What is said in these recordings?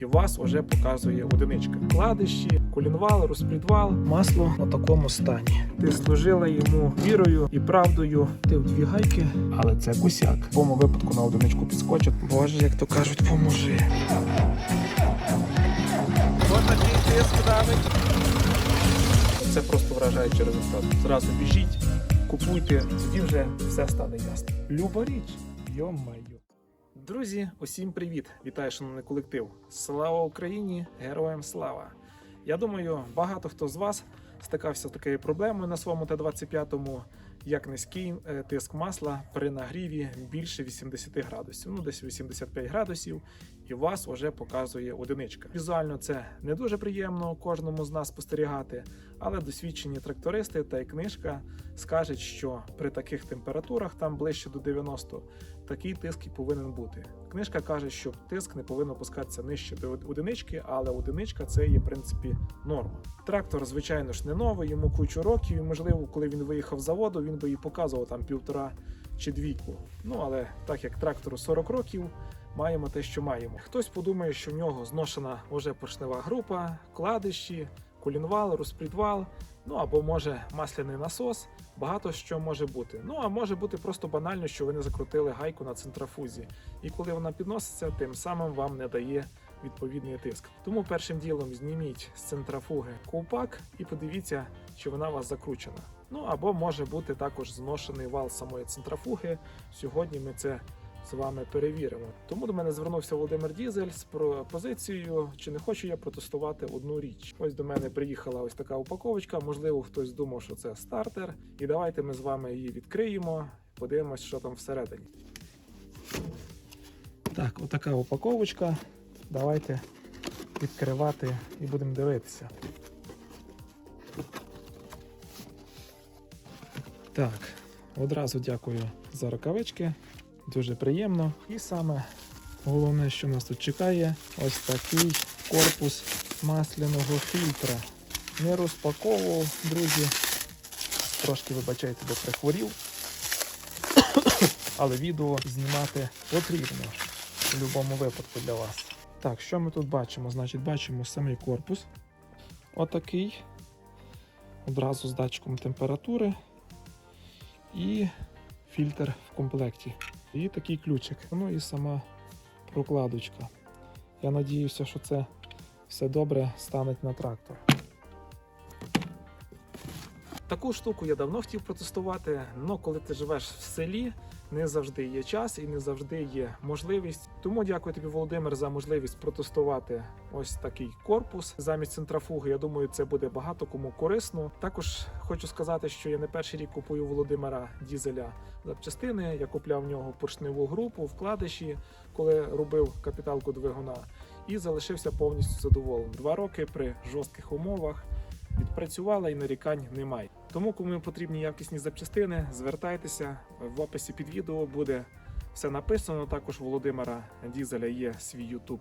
І вас вже показує одиничка. Кладищі, колінвал, розплідвал, масло у такому стані. Ти служила йому вірою і правдою. Ти в дві гайки, але це косяк. В тому випадку на одиничку підскочить. Боже, як то кажуть, поможи. Такий тиск давить. Це просто вражаючий результат. Зразу біжіть, купуйте, тоді вже все стане ясно. Люба річ, йо-майо. Друзі, усім привіт! Вітаю, шановний колектив! Слава Україні! Героям слава! Я думаю, багато хто з вас стикався з такою проблемою на своєму Т-25, як низький е, тиск масла при нагріві більше 80 градусів, ну десь 85 градусів, і вас вже показує одиничка. Візуально це не дуже приємно кожному з нас спостерігати, але досвідчені трактористи та й книжка скажуть, що при таких температурах, там ближче до 90, такий тиск і повинен бути. Книжка каже, що тиск не повинен опускатися нижче до одинички, але одиничка це є в принципі норма. Трактор, звичайно ж, не новий, йому кучу років, і можливо, коли він виїхав з заводу, він би і показував там півтора чи двійку. Ну але так як трактору 40 років. Маємо те, що маємо. Хтось подумає, що в нього зношена вже поршнева група, кладищі, колінвал, розплідвал, ну або може масляний насос. Багато що може бути. Ну а може бути просто банально, що ви не закрутили гайку на центрофузі, і коли вона підноситься, тим самим вам не дає відповідний тиск. Тому першим ділом зніміть з центрофуги ковпак і подивіться, чи вона у вас закручена. Ну або може бути також зношений вал самої центрофуги. Сьогодні ми це з вами перевіримо. Тому до мене звернувся Володимир Дізель з пропозицією, чи не хочу я протестувати одну річ. Ось до мене приїхала ось така упаковочка. Можливо, хтось думав, що це стартер. І давайте ми з вами її відкриємо. Подивимось, що там всередині. Так, отака упаковочка. Давайте відкривати і будемо дивитися. Так, одразу дякую за рукавички. Дуже приємно. І саме головне, що нас тут чекає, ось такий корпус масляного фільтра. Не розпаковував, друзі. Трошки вибачайте, бо прихворів. Але відео знімати потрібно в будь-якому випадку для вас. Так, що ми тут бачимо? Значить, бачимо самий корпус. Отакий. Одразу з датчиком температури. І фільтр в комплекті. І такий ключик. Ну і сама прокладочка. Я надіюся, що це все добре стане на трактор. Таку штуку я давно хотів протестувати, але коли ти живеш в селі, не завжди є час і не завжди є можливість. Тому дякую тобі, Володимир, за можливість протестувати ось такий корпус замість центрофуги. Я думаю, це буде багато кому корисно. Також хочу сказати, що я не перший рік купую Володимира Дізеля запчастини. Я купляв в нього поршневу групу, вкладиші, коли робив капіталку двигуна, і залишився повністю задоволений. Два роки при жорстких умовах відпрацювала і нарікань немає. Тому, кому потрібні якісні запчастини, звертайтеся в описі під відео буде все написано. Також у Володимира Дізеля є свій YouTube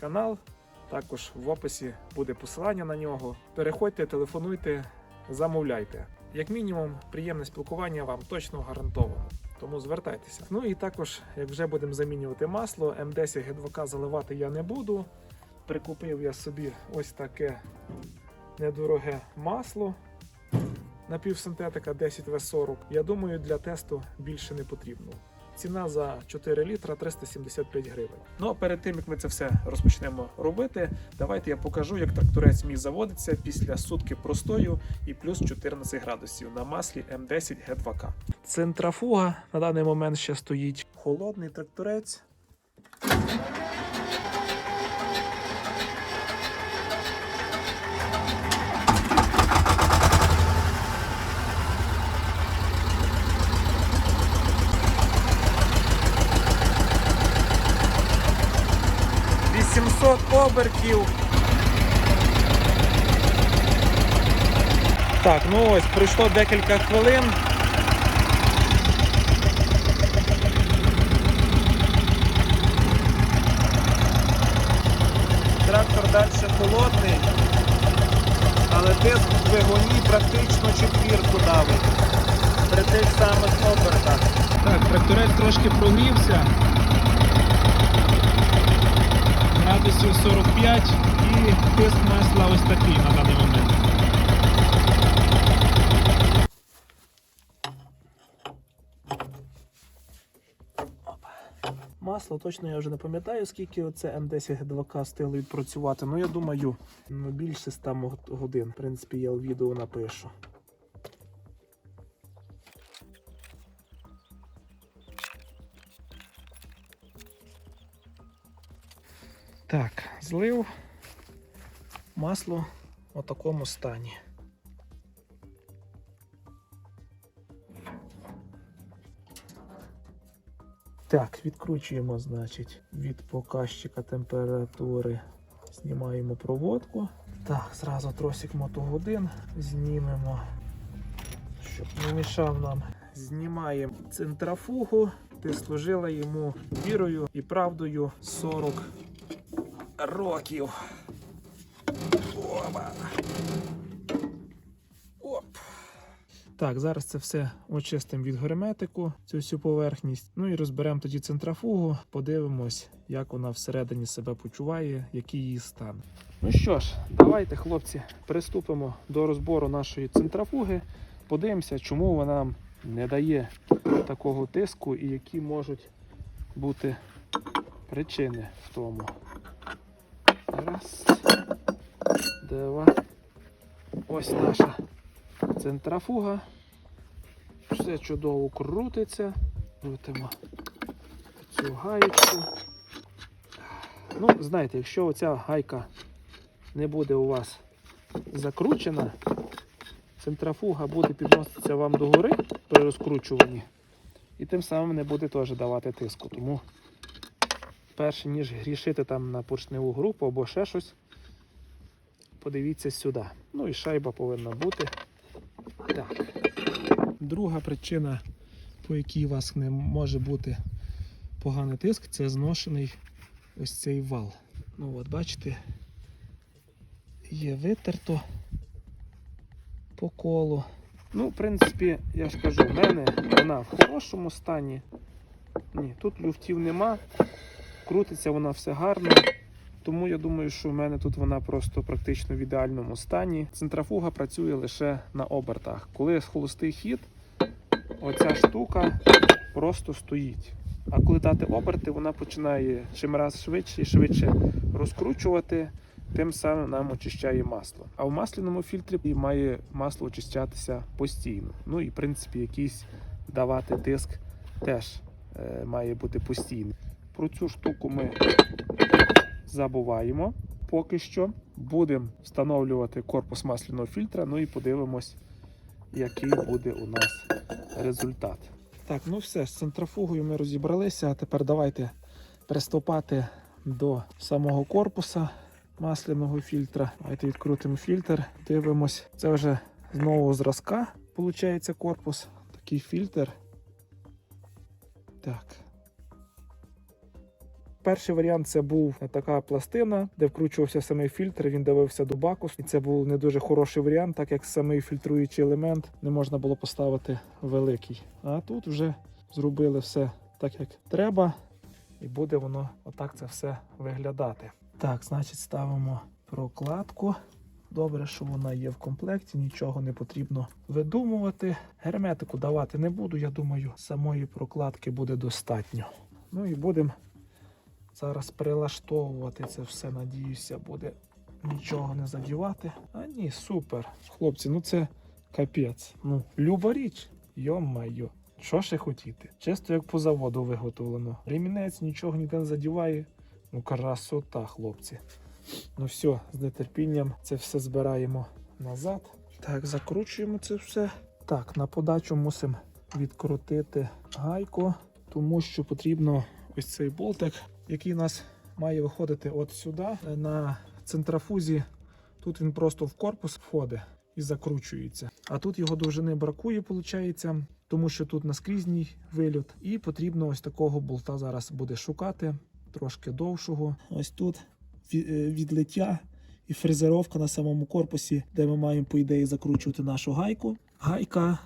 канал. Також в описі буде посилання на нього. Переходьте, телефонуйте, замовляйте. Як мінімум, приємне спілкування вам точно гарантовано. Тому звертайтеся. Ну і також, як вже будемо замінювати масло, М10 Г2К заливати я не буду. Прикупив я собі ось таке недороге масло напівсинтетика 10В40. Я думаю, для тесту більше не потрібно. Ціна за 4 літра 375 гривень. Ну а перед тим як ми це все розпочнемо робити, давайте я покажу, як тракторець мій заводиться після сутки простою і плюс 14 градусів на маслі М10 Г2К. Центрафуга на даний момент ще стоїть. Холодний тракторець. Обертів. Так, ну ось пройшло декілька хвилин. Трактор далі холодний, але тиск в двигуні практично четвірку давить при тих самих обертах. Так, тракторець трошки прогрівся. Градусів 45 і тиск масла ось такий на даний момент. Масло точно я вже не пам'ятаю, скільки оце М10 2К стилу відпрацювати. Ну я думаю, ну, більше 100 годин. В принципі, я у відео напишу. Так, злив масло у такому стані. Так, відкручуємо, значить, від показчика температури. Знімаємо проводку. Так, зразу тросик мотогодин знімемо, щоб не мішав нам. Знімаємо центрофугу. Ти служила йому вірою і правдою 40 років. Опа. Оп. Так, зараз це все очистимо від герметику, цю всю поверхність. Ну і розберемо тоді центрофугу, подивимось, як вона всередині себе почуває, який її стан. Ну що ж, давайте, хлопці, приступимо до розбору нашої центрофуги. Подивимося, чому вона нам не дає такого тиску і які можуть бути причини в тому. Раз, два. Ось наша центрофуга. Все чудово крутиться. Крутимо цю гаєчку. Ну, знаєте, якщо оця гайка не буде у вас закручена, центрофуга буде підноситися вам до гори при розкручуванні. І тим самим не буде теж давати тиску. Тому перше, ніж грішити там на поршневу групу або ще щось, подивіться сюди. Ну і шайба повинна бути. Так. Друга причина, по якій у вас не може бути поганий тиск, це зношений ось цей вал. Ну от, бачите, є витерто по колу. Ну, в принципі, я ж кажу, в мене вона в хорошому стані. Ні, тут люфтів нема. Крутиться вона все гарно. Тому я думаю, що в мене тут вона просто практично в ідеальному стані. Центрофуга працює лише на обертах. Коли холостий хід, оця штука просто стоїть. А коли дати оберти, вона починає чим раз швидше і швидше розкручувати, тим самим нам очищає масло. А в масляному фільтрі має масло очищатися постійно. Ну і в принципі якийсь давати тиск теж е, має бути постійний. Про цю штуку ми забуваємо поки що. Будемо встановлювати корпус масляного фільтра, ну і подивимось, який буде у нас результат. Так, ну все, з центрофугою ми розібралися. А тепер давайте приступати до самого корпуса масляного фільтра. Давайте відкрутимо фільтр, дивимось. Це вже з нового зразка, виходить, корпус. Такий фільтр. Так. Перший варіант це був така пластина, де вкручувався самий фільтр, він дивився до баку. І це був не дуже хороший варіант, так як самий фільтруючий елемент не можна було поставити великий. А тут вже зробили все так, як треба, і буде воно отак це все виглядати. Так, значить, ставимо прокладку. Добре, що вона є в комплекті, нічого не потрібно видумувати. Герметику давати не буду, я думаю, самої прокладки буде достатньо. Ну і будемо зараз прилаштовувати це все, надіюся, буде нічого не задівати. А ні, супер. Хлопці, ну це капець. Ну, люба річ, йо-майо. Що ще хотіти? Чисто як по заводу виготовлено. Ремінець нічого ніде не задіває. Ну, красота, хлопці. Ну все, з нетерпінням це все збираємо назад. Так, закручуємо це все. Так, на подачу мусимо відкрутити гайку, тому що потрібно ось цей болтик, який у нас має виходити от сюди. На центрофузі. Тут він просто в корпус входить і закручується. А тут його довжини бракує, виходить, тому що тут наскрізній вильот. І потрібно ось такого болта зараз буде шукати, трошки довшого. Ось тут е, відлиття і фрезеровка на самому корпусі, де ми маємо, по ідеї, закручувати нашу гайку. Гайка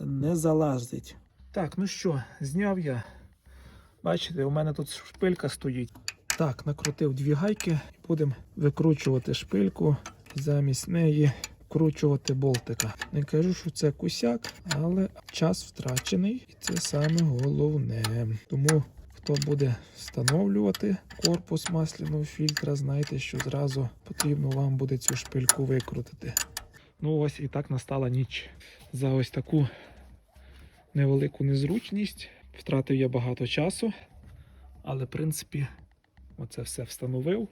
не залазить. Так, ну що, зняв я. Бачите, у мене тут шпилька стоїть. Так, накрутив дві гайки будемо викручувати шпильку замість неї вкручувати болтика. Не кажу, що це кусяк, але час втрачений, і це саме головне. Тому хто буде встановлювати корпус масляного фільтра, знайте, що зразу потрібно вам буде цю шпильку викрутити. Ну ось і так настала ніч. За ось таку невелику незручність. Втратив я багато часу, але в принципі оце все встановив.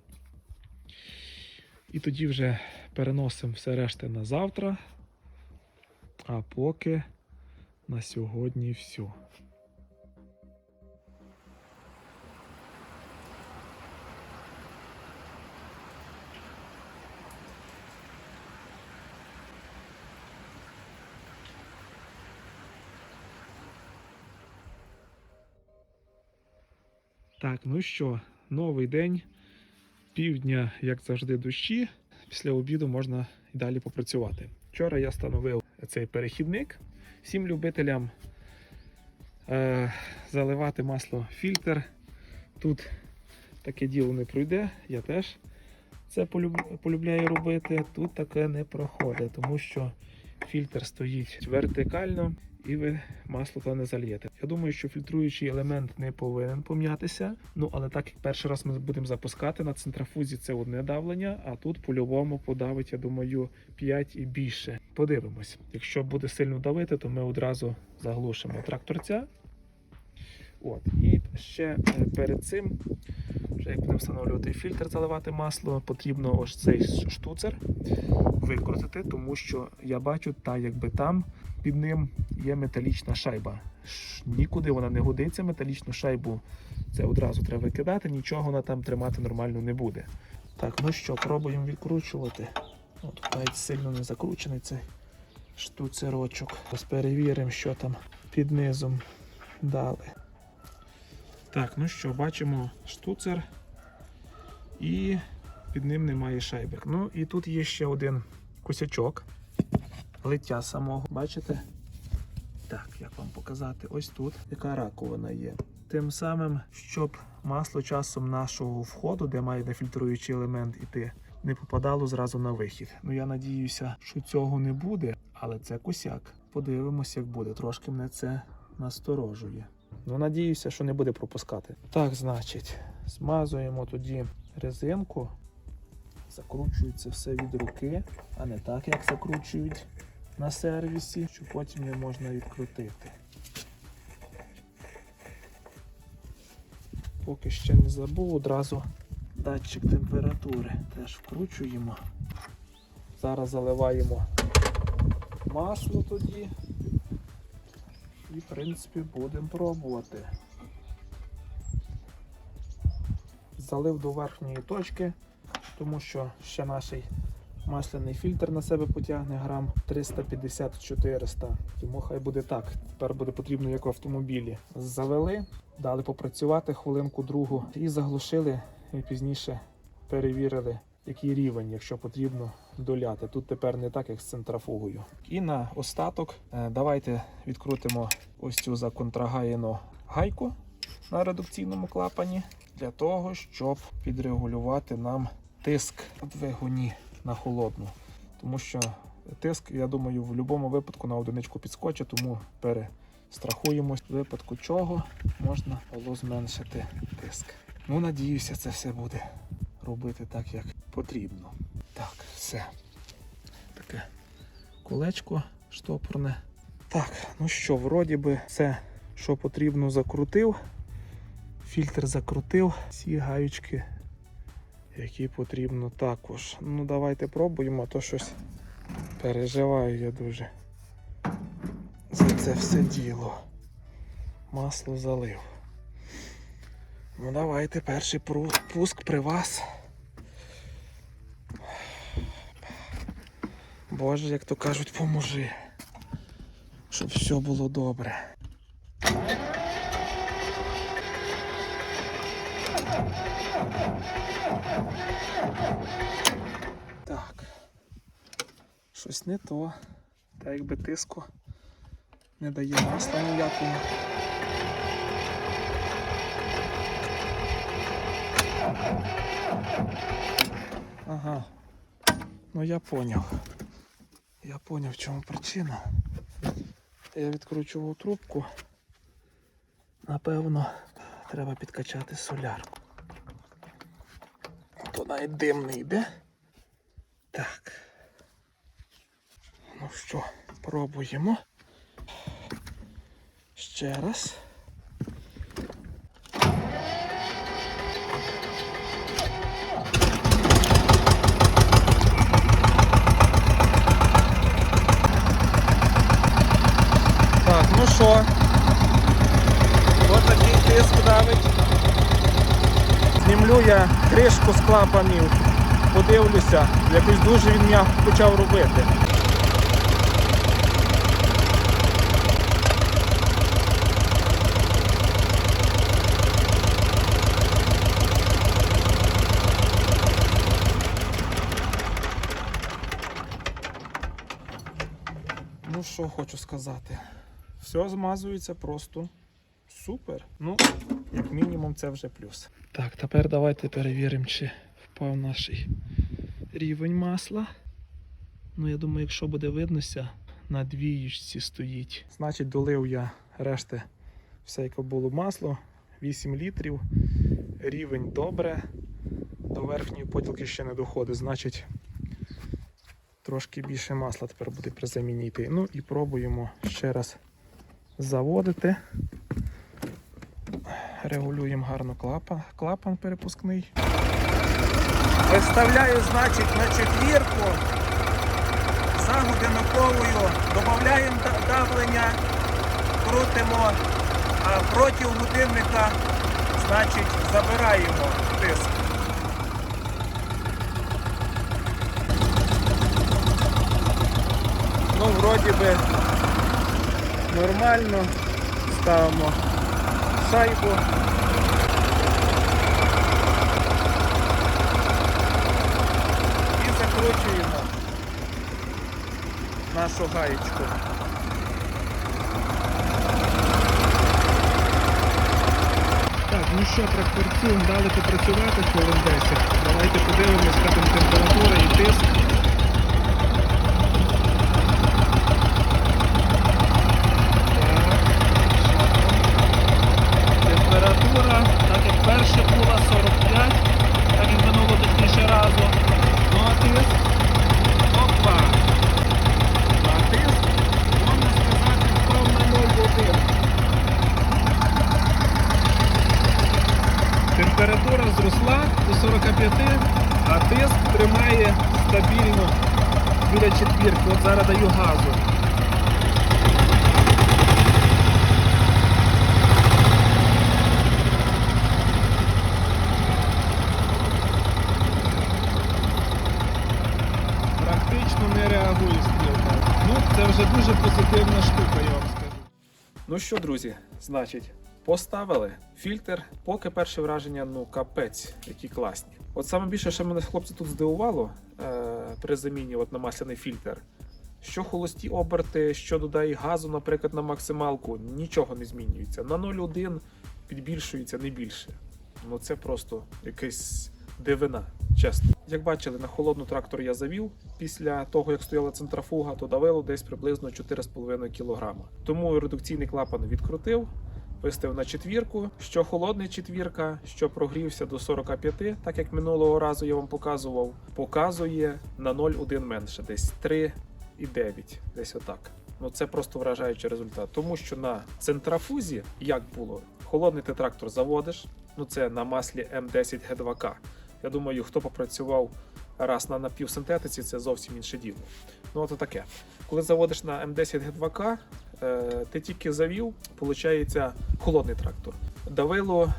І тоді вже переносимо все решти на завтра. А поки на сьогодні все. Так, ну що, новий день, півдня, як завжди, дощі. Після обіду можна і далі попрацювати. Вчора я встановив цей перехідник всім любителям е, заливати масло фільтр. Тут таке діло не пройде, я теж це полюб- полюбляю робити. Тут таке не проходить, тому що фільтр стоїть вертикально і ви масло то не зальєте. Я думаю, що фільтруючий елемент не повинен пом'ятися. Ну але так як перший раз ми будемо запускати на центрафузі, це одне давлення, а тут по-любому подавить, я думаю, 5 і більше. Подивимось. Якщо буде сильно давити, то ми одразу заглушимо тракторця. От, і ще е, перед цим, як будемо встановлювати фільтр, заливати масло, потрібно ось цей штуцер викрутити, тому що я бачу, та якби там під ним є металічна шайба. Нікуди вона не годиться, металічну шайбу це одразу треба викидати, нічого вона там тримати нормально не буде. Так, ну що, пробуємо відкручувати. Тут навіть сильно не закручений цей штуцерочок. Ось перевіримо, що там під низом дали. Так, ну що, бачимо штуцер і під ним немає шайбик. Ну і тут є ще один косячок лиття самого. Бачите? Так, як вам показати? Ось тут яка раковина є. Тим самим, щоб масло часом нашого входу, де має нефільтруючий елемент іти, не попадало зразу на вихід. Ну я надіюся, що цього не буде, але це косяк. Подивимось, як буде. Трошки мене це насторожує. Ну, надіюся, що не буде пропускати. Так, значить, змазуємо тоді резинку. Закручується все від руки, а не так, як закручують на сервісі, що потім не можна відкрутити. Поки ще не забув, одразу датчик температури теж вкручуємо. Зараз заливаємо масло тоді. І, в принципі, будемо пробувати. Залив до верхньої точки, тому що ще наш масляний фільтр на себе потягне грам 350-400. Тому хай буде так. Тепер буде потрібно, як в автомобілі. Завели, дали попрацювати хвилинку другу і заглушили, і пізніше перевірили, який рівень, якщо потрібно доляти. Тут тепер не так, як з центрафугою. І на остаток е, давайте відкрутимо ось цю законтрагаєну гайку на редукційному клапані для того, щоб підрегулювати нам тиск в двигуні на холодну. Тому що тиск, я думаю, в будь-якому випадку на одиничку підскочить, тому перестрахуємось, в випадку чого можна було зменшити тиск. Ну, надіюся, це все буде робити так, як потрібно. Так, все. Таке колечко штопорне. Так, ну що, вроді би все, що потрібно, закрутив. Фільтр закрутив, всі гаючки, які потрібно також. Ну, давайте пробуємо, а то щось переживаю я дуже. За це все діло. Масло залив. Ну давайте перший пуск при вас. Боже, як то кажуть, поможи. Щоб все було добре. Так. Щось не то. Та якби тиску не дає масла ніякого. Ага. Ну я поняв. Я поняв, в чому причина. Я відкручував трубку. Напевно, треба підкачати соляр. Навіть дим йде. Так. Ну що, пробуємо. Ще раз. Так, ну що? Ось такий тиск давить. Знімлю я кришку з клапанів. Подивлюся, якось дуже він м'яко почав робити. Ну що хочу сказати. Все змазується просто супер. Ну, як мінімум, це вже плюс. Так, тепер давайте перевіримо, чи впав наш рівень масла. Ну, я думаю, якщо буде виднося, на двіючці стоїть. Значить, долив я решти все, яке було масло, 8 літрів. Рівень добре. До верхньої поділки ще не доходить. Значить, трошки більше масла тепер буде при заміні йти. Ну і пробуємо ще раз заводити. Регулюємо гарно клапан, клапан перепускний. Виставляю, значить, на четвірку. За годинниковою додаємо давлення, крутимо, а проти годинника, значить, забираємо тиск. Ну, вроді би нормально. Ставимо шайбу. І закручуємо нашу гаєчку. Так, ну що, тракторцю дали попрацювати хвилин 10. Давайте подивимось, яка там температура і тиск. Температура, так як перша була 45, так як минуло точніше разу. Ну а тиск. Опа! А тиск, можна сказати, впав на 0,1. Температура зросла до 45, а тиск тримає стабільно біля четвірки. От зараз даю газу. Практично не реагує стрілка. Ну, це вже дуже позитивна штука, я вам скажу. Ну що, друзі, значить, поставили фільтр, поки перше враження, ну капець, які класні. От саме більше, що мене хлопці тут здивувало е, при заміні от на масляний фільтр. Що холості оберти, що додає газу, наприклад, на максималку, нічого не змінюється. На 0,1 підбільшується не більше. Ну це просто якась дивина, чесно. Як бачили, на холодну трактор я завів. Після того, як стояла центрафуга, то давило десь приблизно 4,5 кг. Тому редукційний клапан відкрутив, виставив на четвірку. Що холодний четвірка, що прогрівся до 45, так як минулого разу я вам показував, показує на 0,1 менше, десь 3,9, десь отак. Ну це просто вражаючий результат. Тому що на центрафузі, як було, холодний ти трактор заводиш. Ну це на маслі М10 Г2К. Я думаю, хто попрацював раз на напівсинтетиці, це зовсім інше діло. Ну, от таке. Коли заводиш на М10 Г2К, е, ти тільки завів, виходить, холодний трактор. Давило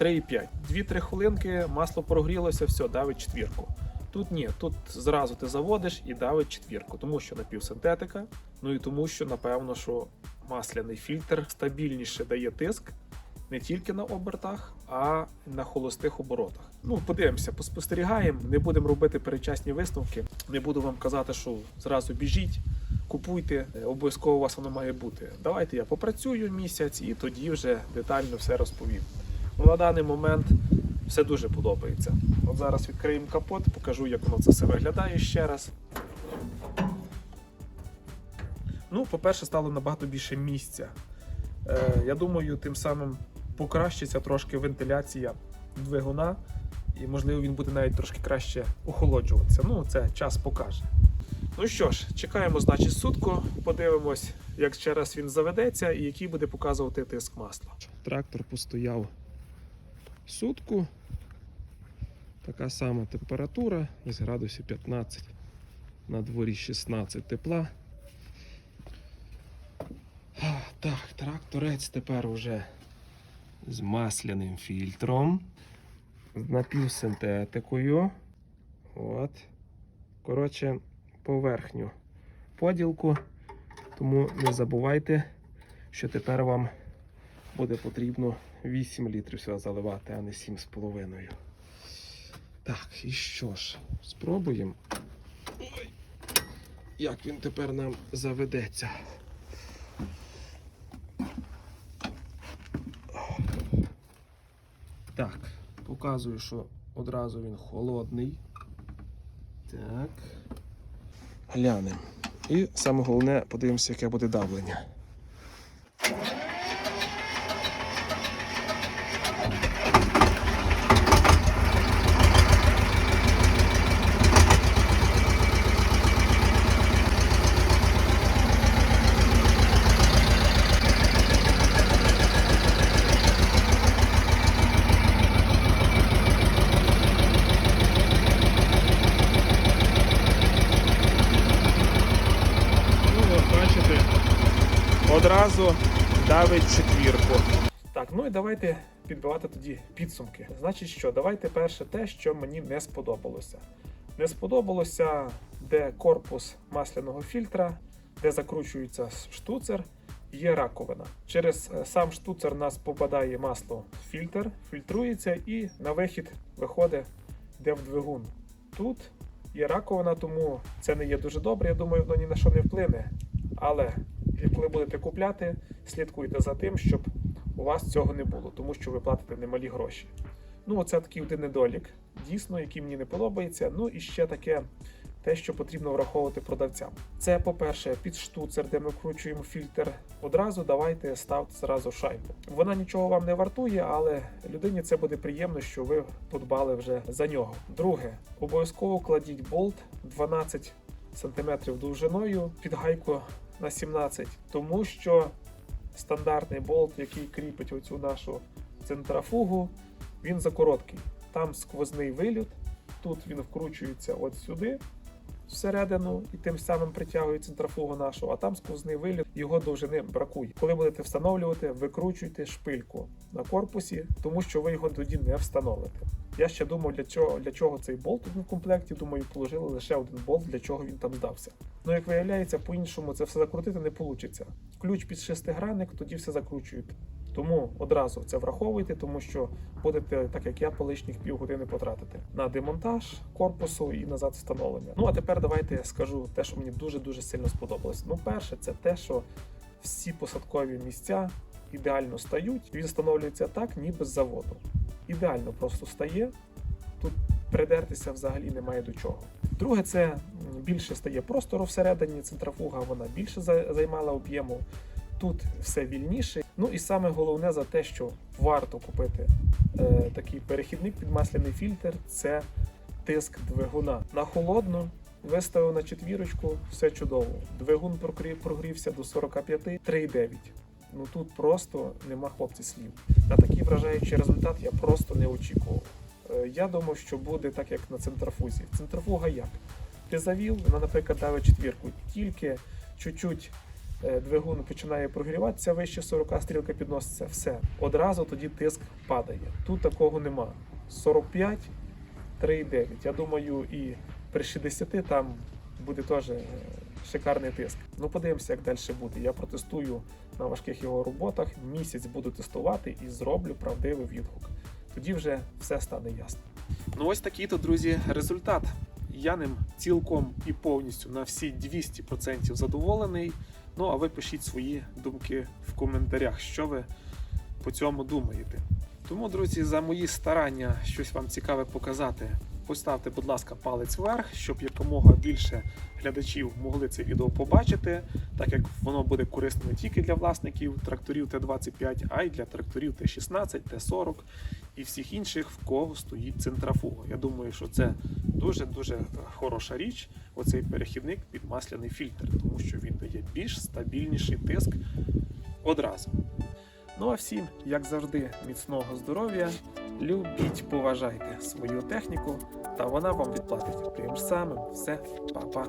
3,5. 2-3 хвилинки, масло прогрілося, все, давить четвірку. Тут ні, тут зразу ти заводиш і давить четвірку, тому що напівсинтетика, ну і тому, що напевно, що масляний фільтр стабільніше дає тиск не тільки на обертах, а на холостих оборотах. Ну, подивимося, поспостерігаємо, не будемо робити передчасні висновки. Не буду вам казати, що зразу біжіть, купуйте, обов'язково у вас воно має бути. Давайте я попрацюю місяць і тоді вже детально все розповім. Ну, на даний момент все дуже подобається. От зараз відкриємо капот, покажу, як воно це все виглядає ще раз. Ну, по-перше, стало набагато більше місця. Е, я думаю, тим самим покращиться трошки вентиляція двигуна, і можливо він буде навіть трошки краще охолоджуватися. Ну, це час покаже. Ну що ж, чекаємо, значить, сутку, подивимось, як ще раз він заведеться і який буде показувати тиск масла. Трактор постояв сутку. Така сама температура, десь градусів 15, на дворі 16 тепла. Так, тракторець тепер уже з масляним фільтром, з напівсинтетикою. От. Коротше, поверхню поділку. Тому не забувайте, що тепер вам буде потрібно 8 літрів сюди заливати, а не 7,5. Так, і що ж, спробуємо. Ой, як він тепер нам заведеться. Так, показую, що одразу він холодний. Так. Глянемо. І саме головне, подивимося, яке буде давлення. Ну, от бачите, одразу давить четвірку. Так, ну і давайте підбивати тоді підсумки. Значить, що? Давайте перше те, що мені не сподобалося. Не сподобалося, де корпус масляного фільтра, де закручується штуцер, є раковина. Через е, сам штуцер нас попадає масло в фільтр, фільтрується і на вихід виходить, де в двигун. Тут є раковина, тому це не є дуже добре. Я думаю, воно ні на що не вплине. Але коли будете купляти, слідкуйте за тим, щоб у вас цього не було, тому що ви платите немалі гроші. Ну, оце такий один недолік, дійсно, який мені не подобається. Ну і ще таке. Те, що потрібно враховувати продавцям. Це, по-перше, під штуцер, де ми вкручуємо фільтр. Одразу давайте ставте зразу шайбу. Вона нічого вам не вартує, але людині це буде приємно, що ви подбали вже за нього. Друге, обов'язково кладіть болт 12 см довжиною під гайку на 17, тому що стандартний болт, який кріпить оцю нашу центрафугу, він закороткий. Там сквозний виліт, тут він вкручується от сюди. Всередину і тим самим притягує центрафугу нашу, а там сквозний виліт, його довжини бракує. Коли будете встановлювати, викручуйте шпильку на корпусі, тому що ви його тоді не встановите. Я ще думав, для чого для чого цей болт в комплекті. Думаю, положили лише один болт, для чого він там здався. Ну як виявляється, по-іншому це все закрутити не вийде. Ключ під шестигранник, тоді все закручуєте. Тому одразу це враховуйте, тому що будете, так як я, по лишніх півгодини потратити на демонтаж корпусу і назад встановлення. Ну а тепер давайте я скажу те, що мені дуже дуже сильно сподобалось. Ну, перше, це те, що всі посадкові місця ідеально стають. Він встановлюється так, ніби з заводу. Ідеально просто стає. Тут придертися взагалі немає до чого. Друге, це більше стає простору всередині. Центрафуга вона більше займала об'єму. Тут все вільніше. Ну і саме головне за те, що варто купити е, такий перехідник під масляний фільтр, це тиск двигуна. На холодну виставив на четвірочку, все чудово. Двигун прогрівся до 45, 3,9. Ну тут просто нема хлопці слів. На такий вражаючий результат я просто не очікував. Е, Я думав, що буде так, як на центрафузі. Центрафуга як? Ти завів, вона, наприклад, давить четвірку. Тільки чуть-чуть двигун починає прогріватися, вище 40 стрілка підноситься, все. Одразу тоді тиск падає. Тут такого нема. 45, 3,9. Я думаю, і при 60 там буде теж е, шикарний тиск. Ну, подивимося, як далі буде. Я протестую на важких його роботах. Місяць буду тестувати і зроблю правдивий відгук. Тоді вже все стане ясно. Ну ось такий то, друзі, результат. Я ним цілком і повністю на всі 200% задоволений. Ну а ви пишіть свої думки в коментарях, що ви по цьому думаєте. Тому, друзі, за мої старання щось вам цікаве показати. Поставте, будь ласка, палець вверх, щоб якомога більше глядачів могли це відео побачити, так як воно буде корисним не тільки для власників тракторів Т-25, а й для тракторів Т-16, Т-40 і всіх інших, в кого стоїть центрафуга. Я думаю, що це дуже-дуже хороша річ, оцей перехідник під масляний фільтр, тому що він дає більш стабільніший тиск одразу. Ну а всім, як завжди, міцного здоров'я, любіть, поважайте свою техніку, та вона вам відплатить тим ж самим. Все, па-па.